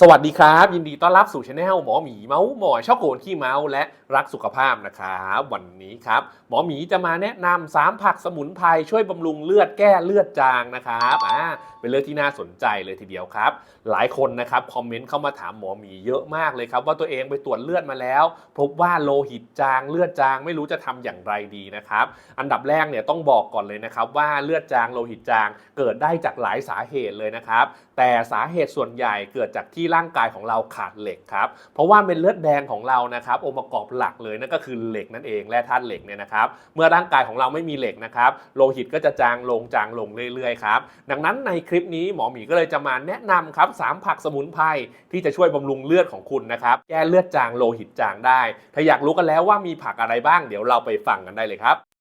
สวัสดีครับ ยินดีต้อนรับสู่ช anel หมอหมีเมาส์หมอยชอบโกนขี้เมาส์และรักสุขภาพนะครับวันนี้ครับ หมอหมีจะมาแนะนำ3ผักสมุนไพรช่วยบำรุงเลือดแก้เลือดจางนะครับอ่าเป็นเรื่องที่น่าสนใจเลยทีเดียวครับ หลายคนนะครับคอมเมนต์เข้ามาถามหมอหมีเยอะมากเลยครับ ว่าตัวเองไปตรวจเลือดมาแล้ว พบว่าโลหิตจางเลือดจางไม่รู้จะทำอย่างไรดีนะครับอันดับแรกเนี่ยต้องบอกก่อนเลยนะครับว่าเลือดจางโลหิตจางเกิดได้จากหลายสาเหตุเลยนะครับแต่สาเหตุส่วนใหญ่เกิดจากที่ที่ร่างกายของเราขาดเหล็กครับ เพราะว่าเป็นเลือดแดงของเรานะครับองค์ประกอบหลักเลยนั่นก็คือเหล็กนั่นเองแร่ธาตุเหล็กเนี่ยนะครับ เมื่อร่างกายของเราไม่มีเหล็กนะครับโลหิตก็จะจางลงจางลงเรื่อยๆครับดังนั้นในคลิปนี้หมอหมีก็เลยจะมาแนะนำครับสามผักสมุนไพรที่จะช่วยบำรุงเลือดของคุณนะครับแก้เลือดจางโลหิตจางได้ ถ้าอยากรู้กันแล้วว่ามีผักอะไรบ้าง เดี๋ยวเราไปฟังกันได้เลยครับ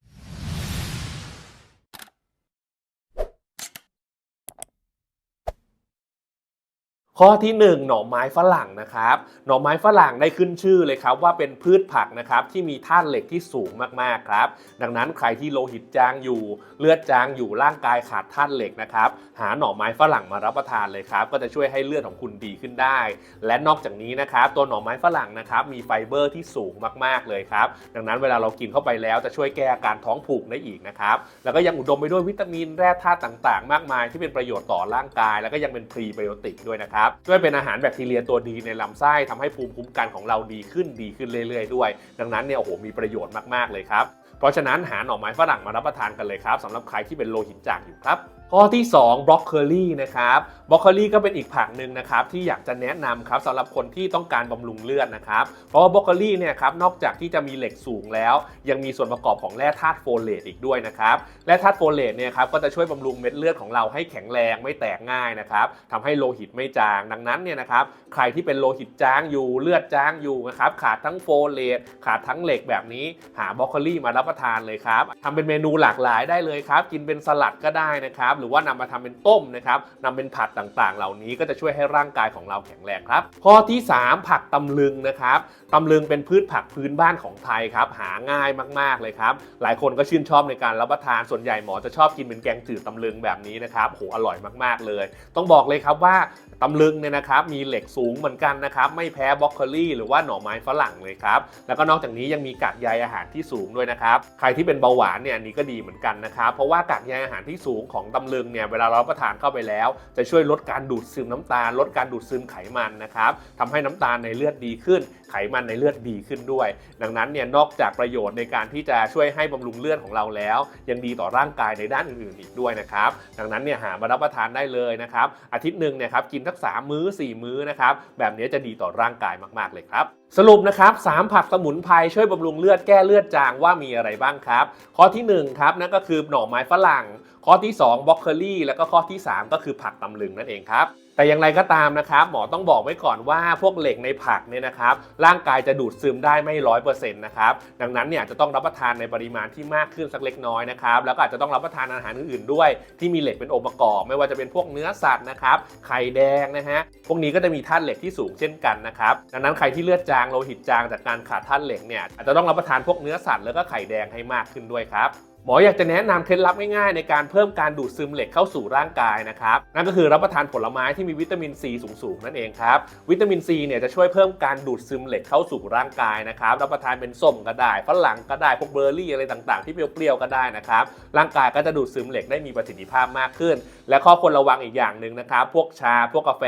ข้อที่ 1 หน่อไม้ฝรั่งนะครับ หน่อไม้ฝรั่งได้ขึ้นชื่อเลยครับว่าเป็นพืชผักนะครับที่มีธาตุเหล็กที่สูงมากๆครับ ดังนั้นใครที่โลหิตจางอยู่ เลือดจางอยู่ร่างกายขาดธาตุเหล็กนะครับ หาหน่อไม้ฝรั่งมารับประทานเลยครับ ก็จะช่วยให้เลือดของคุณดีขึ้นได้ และนอกจากนี้นะครับตัวหน่อไม้ฝรั่งนะครับมีไฟเบอร์ที่สูงมากๆเลยครับ ดังนั้นเวลาเรากินเข้าไปแล้วจะช่วยแก้อาการท้องผูกได้อีกนะครับ แล้วก็ยังอุดมไปด้วยวิตามินแร่ธาตุต่าง ๆ มากมายที่เป็นประโยชน์ต่อร่างกาย แล้วก็ยังเป็นพรีไบโอติกด้วยนะครับช่วยเป็นอาหารแบคทีเรียตัวดีในลำไส้ทำให้ภูมิคุ้มกันของเราดีขึ้นดีขึ้นเรื่อยๆด้วย ดังนั้นเนี่ยโอ้โหมีประโยชน์มากๆเลยครับเพราะฉะนั้นหาหน่อไม้ฝรั่งมารับประทานกันเลยครับสำหรับใครที่เป็นโลหิตจางอยู่ครับ ข้อที่ 2บรอกโคลีนะครับบรอกโคลีก็เป็นอีกผักหนึ่งนะครับที่อยากจะแนะนำครับสำหรับคนที่ต้องการบำรุงเลือดนะครับเพราะว่าบรอกโคลีเนี่ยครับนอกจากที่จะมีเหล็กสูงแล้ว ยังมีส่วนประกอบของแร่ธาตุโฟเลตอีกด้วยนะครับแร่ธาตุโฟเลตเนี่ยครับก็จะช่วยบำรุงเม็ดเลือดของเราให้แข็งแรงไม่แตกง่ายนะครับทำให้โลหิตไม่จาง ดังนั้นเนี่ยนะครับใครที่เป็นโลหิตจางอยู่เลือดจางอยู่นะครับขาดทั้งโฟเลตขาดทั้งเหล็กแบบนี้ หาบรอกโคลีมารับประทานเลยครับทำเป็นเมนูหลากหลายได้เลยครับกินเป็นสลัดก็ได้นะครับหรือว่านำมาทำเป็นต้มนะครับนำเป็นผัดต่างๆ เหล่านี้ก็จะช่วยให้ร่างกายของเราแข็งแรงครับ ข้อที่ 3 ผักตำลึงนะครับตำลึงเป็นพืชผักพื้นบ้านของไทยครับหาง่ายมากๆเลยครับหลายคนก็ชื่นชอบในการรับประทานส่วนใหญ่หมอจะชอบกินเป็นแกงจืดตำลึงแบบนี้นะครับโหอร่อยมากๆเลย ต้องบอกเลยครับว่าตำลึงเนี่ยนะครับมีเหล็กสูงเหมือนกันนะครับไม่แพ้บรอกโคลี่หรือว่าหน่อไม้ฝรั่งเลยครับแล้วก็นอกจากนี้ยังมีกากใยอาหารที่สูงด้วยนะครับใครที่เป็นเบาหวานเนี่ยอันนี้ก็ดีเหมือนกันนะครับเพราะว่ากากใยอาหารที่สูงของตำลึงเนี่ยเวลาเรารับประทานเข้าไปแล้ว จะช่วยลดการดูดซึมน้ำตาล ลดการดูดซึมไขมันนะครับทำให้น้ำตาลในเลือดดีขึ้น ไขมันในเลือดดีขึ้นด้วย ดังนั้นเนี่ยนอกจากประโยชน์ในการที่จะช่วยให้บำรุงเลือดของเราแล้ว ยังดีต่อร่างกายในด้านอื่นๆอีกด้วยนะครับดังนั้นเนี่ยหามารับประทานได้เลยนะครับอาทิตย์หนึ่งเนี่ยครับกินสักสามมื้อ 4 มื้อนะครับแบบนี้จะดีต่อร่างกายมากๆเลยครับ สรุปนะครับสามผักสมุนไพรช่วยบำรุงเลือดแก้เลือดจางว่ามีอะไรบ้างครับ ข้อที่หนึ่งครับนั่นก็คือหน่อไม้ฝรั่ง ข้อที่ 2บล็อกเคอรี่ แล้วก็ข้อที่ 3 ก็คือผักตำลึงนั่นเองครับแต่อย่างไรก็ตามนะครับหมอต้องบอกไว้ก่อนว่าพวกเหล็กในผักเนี่ยนะครับร่างกายจะดูดซึมได้ไม่ร้อยเปอร์เซ็นต์นะครับดังนั้นเนี่ยจะต้องรับประทานในปริมาณที่มากขึ้นสักเล็กน้อยนะครับแล้วก็อาจจะต้องรับประทานอาหารอื่นๆด้วย ที่มีเหล็กเป็นองค์ประกอบ ไม่ว่าจะเป็นพวกเนื้อสัตว์นะครับไข่แดงนะฮะพวกนี้ก็จะมีธาตุเหล็กที่สูงเช่นกันนะครับดังนั้นใครที่เลือดจางโลหิตจางจากการขาดธาตุเหล็กเนี่ยอาจจะต้องรับประทานพวกเนื้อสัตว์แล้วก็ไข่แดงให้มากขึ้นด้วยครับ หมออยากจะแนะนำเคล็ดลับง่ายๆ ในการเพิ่มการดูดซึมเหล็กเข้าสู่ร่างกายนะครับ นั่นก็คือรับประทานผลไม้ที่มีวิตามินซีสูงๆนั่นเองครับ วิตามินซีเนี่ยจะช่วยเพิ่มการดูดซึมเหล็กเข้าสู่ร่างกายนะครับ รับประทานเป็นส้มก็ได้ฝรั่งก็ได้พวกเบอร์รี่อะไรต่างๆ ที่เปรี้ยวๆก็ได้นะครับ ร่างกายก็จะดูดซึมเหล็กได้มีประสิทธิภาพมากขึ้น และข้อควรระวังอีกอย่างหนึ่งนะครับ พวกชา พวกกาแฟ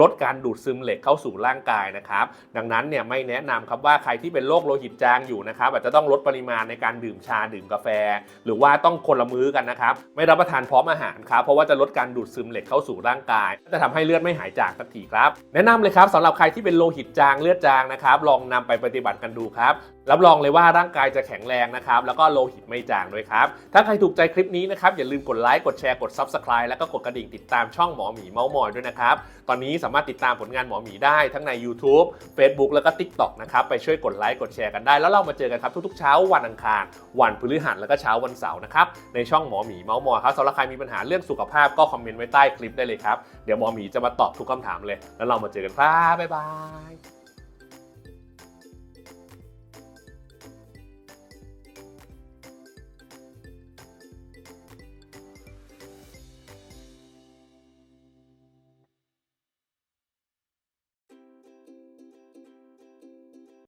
ลดการดูดซึมเหล็กเข้าสู่ร่างกายนะครับ ดังนั้นเนี่ยไม่แนะนำครับว่าใครที่เป็นโรคโลหิตจางอยู่นะครับอาจจะต้องลดปริมาณในการดื่มชาดื่มกาแฟหรือว่าต้องคนละมื้อกันนะครับ ไม่รับประทานพร้อมอาหารครับ เพราะว่าจะลดการดูดซึมเหล็กเข้าสู่ร่างกาย จะทำให้เลือดไม่หายจากสักทีครับ แนะนำเลยครับสำหรับใครที่เป็นโลหิตจางเลือดจางนะครับ ลองนำไปปฏิบัติกันดูครับรับรองเลยว่าร่างกายจะแข็งแรงนะครับ แล้วก็โลหิตไม่จางด้วยครับ ถ้าใครถูกใจคลิปนี้นะครับ อย่าลืมกดไลค์กดแชร์กด Subscribe แล้วก็กดกระดิ่งติดตามช่องหมอหมีเมาส์มอยด้วยนะครับ ตอนนี้สามารถติดตามผลงานหมอหมีได้ทั้งใน YouTube Facebook แล้วก็ TikTok นะครับไปช่วยกดไลค์กดแชร์กันได้ แล้วเรามาเจอกันครับทุกๆเช้าวันอังคารวันพฤหัสแล้วก็เช้าวันเสาร์นะครับในช่องหมอหมีเมาส์มอยครับสำหรับใครมีปัญหาเรื่องสุขภาพก็คอมเมนต์ไว้ใต้คลิปได้เลยครับเดี๋ยวหมอหมีจะมาตอบทุกคำถามเลย แล้วเรามาเจอกันครับบ๊ายบาย